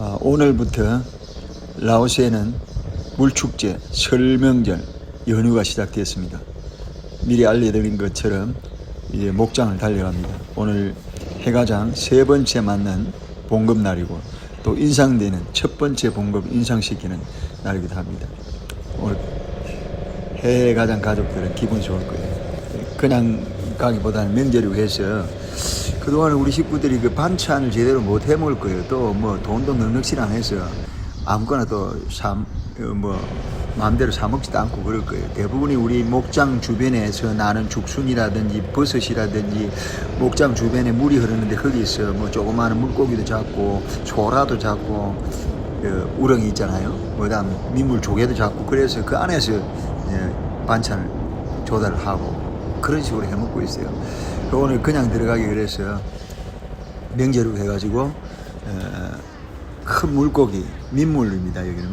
어, 오늘부터 라오스에는 물축제, 설명절 연휴가 시작되었습니다. 미리 알려드린 것처럼 이제 목장을 달려갑니다. 오늘 해가장 세 번째 맞는 봉급날이고 또 인상되는 첫 번째 봉급 인상시키는 날이기도 합니다. 오늘 해외 가장 가족들은 기분이 좋을 거예요. 그냥 가기보다는 명절이고 해서 그동안 우리 식구들이 그 반찬을 제대로 못 해 먹을 거예요. 또 뭐 돈도 넉넉치 안 해서 아무거나 또사뭐 마음대로 사 먹지도 않고 그럴 거예요. 대부분이 우리 목장 주변에서 나는 죽순이라든지 버섯이라든지 목장 주변에 물이 흐르는데 거기서 뭐 조그마한 물고기도 잡고 소라도 잡고 그 우렁이 있잖아요. 그다음 민물 조개도 잡고 그래서 그 안에서 이제 반찬을 조달을 하고 그런 식으로 해 먹고 있어요. 그 오늘 그냥 들어가기 그래서 명절로 해가지고 어, 큰 물고기 민물입니다 여기는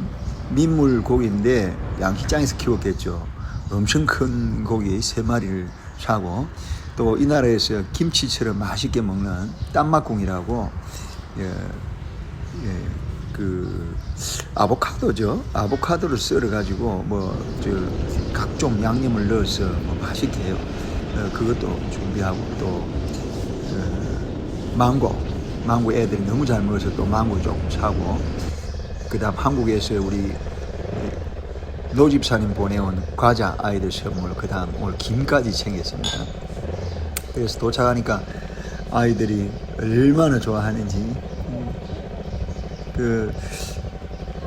민물 고기인데 양식장에서 키웠겠죠. 엄청 큰 고기 세 마리를 사고 또 이 나라에서 김치처럼 맛있게 먹는 땀막공이라고 예, 예, 그 아보카도죠. 아보카도를 썰어 가지고 뭐 저 각종 양념을 넣어서 뭐 맛있게 해요. 어, 그것도 준비하고 또 어, 망고, 망고 애들이 너무 잘 먹어서 또 망고 조금 사고 그 다음 한국에서 우리 노집사님 보내온 과자 아이들 선물 그 다음 오늘 김까지 챙겼습니다. 그래서 도착하니까 아이들이 얼마나 좋아하는지 그,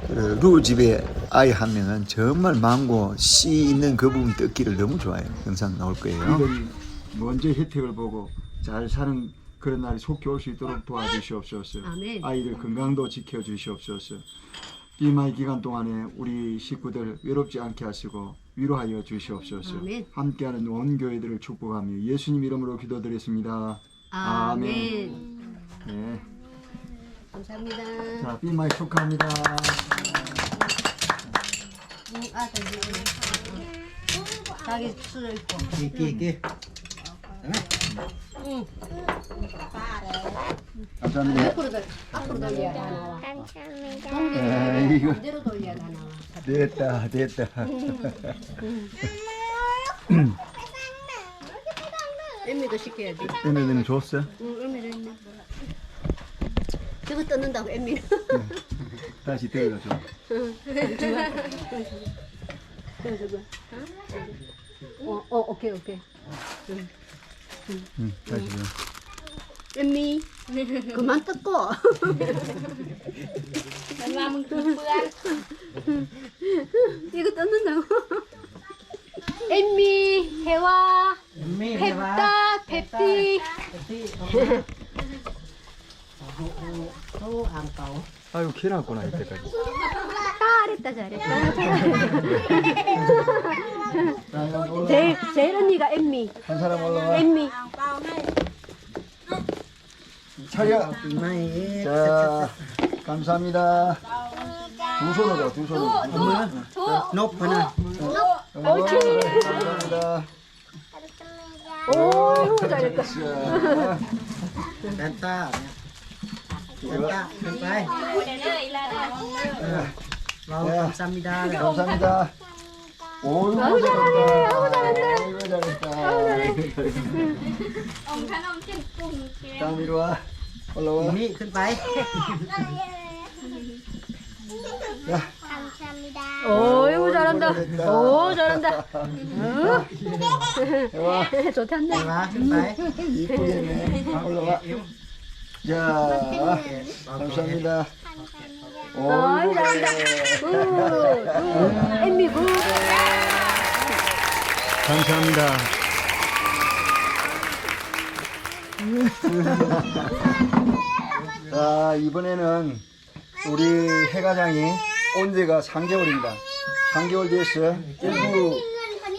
그 루집에 아이 한 명은 정말 망고 씨 있는 그 부분 뜯기를 너무 좋아해요. 영상 나올 거예요. 이들이 먼저 혜택을 보고 잘 사는 그런 날이 속히 올 수 있도록 도와주시옵소서. 아멘. 아이들 건강도 지켜주시옵소서. 비마이 기간 동안에 우리 식구들 외롭지 않게 하시고 위로하여 주시옵소서. 아멘. 함께하는 온 교회들을 축복하며 예수님 이름으로 기도드렸습니다. 아멘. 네. 감사합니다. 자, 비마이 축하합니다. 응, 아들. 자기 수저 있고. Kia kia 응. 감사합니다. 앞으로 돌, 앞으로 돌려야 다 나와. 감사합니다. 에이구. 반대로 돌려야 다 나와. 됐다, 됐다. 엠미도 시켜야지. 애매들은 줬어? 응, 있네. 저거 뜯는다고 엠미는. 다시 데려줘. 어, 어, 오케이, 오케이. 응, 다시 줘. 엠미, 그만 뜯고. 이거 뜯는다고? 엠미, 해와, ba 펩다, 펩티. Cầu 아유, 키났구나, 이때까지. 잘했다, 잘했다. 제일, 제일 언니가 엠미, 한 사람 올라와. 엠미. 차려. 자, 감사합니다. 두 손으로, 두 손으로. Nốt phải nè 옳지. 감사합니다. 오, 잘했다. 자, Tenta Tenta Tenta Vào 야. 감사합니다 감사합니다. 오, 아우 잘하네. 아우 잘한다. 아이고 잘했다. 아이고 잘했다. 다음 이리 와. 올라와. Miขึ้นไป 야, 감사합니다. 오, 잘한다. 오, 잘한다. 와. 좋단다. Vàขึ้นไป 이쁘게 네 올라와. 자, 감사합니다. 잘한다. 굿, 굿. 엠미 굿. 감사합니다. 자, 이번에는 우리 해가장이 온 지가 3개월입니다. 3개월 돼서 일부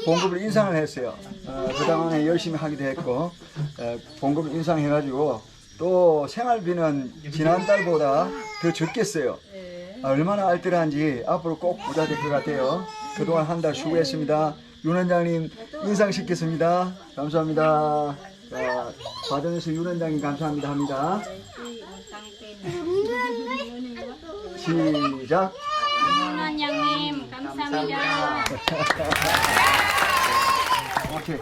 봉급을 인상을 했어요. 어, 그동안에 열심히 하기도 했고, 어, 봉급을 인상해가지고 또 생활비는 지난달보다 더 적겠어요. 아, 얼마나 알뜰한지 앞으로 꼭 부자 될 것 같아요. 그동안 한 달 수고했습니다. 윤 원장님 인상시켰습니다. 감사합니다. 자, 과정에서 윤 원장님 감사합니다 합니다. 시작. 원장님 감사합니다. 오케이.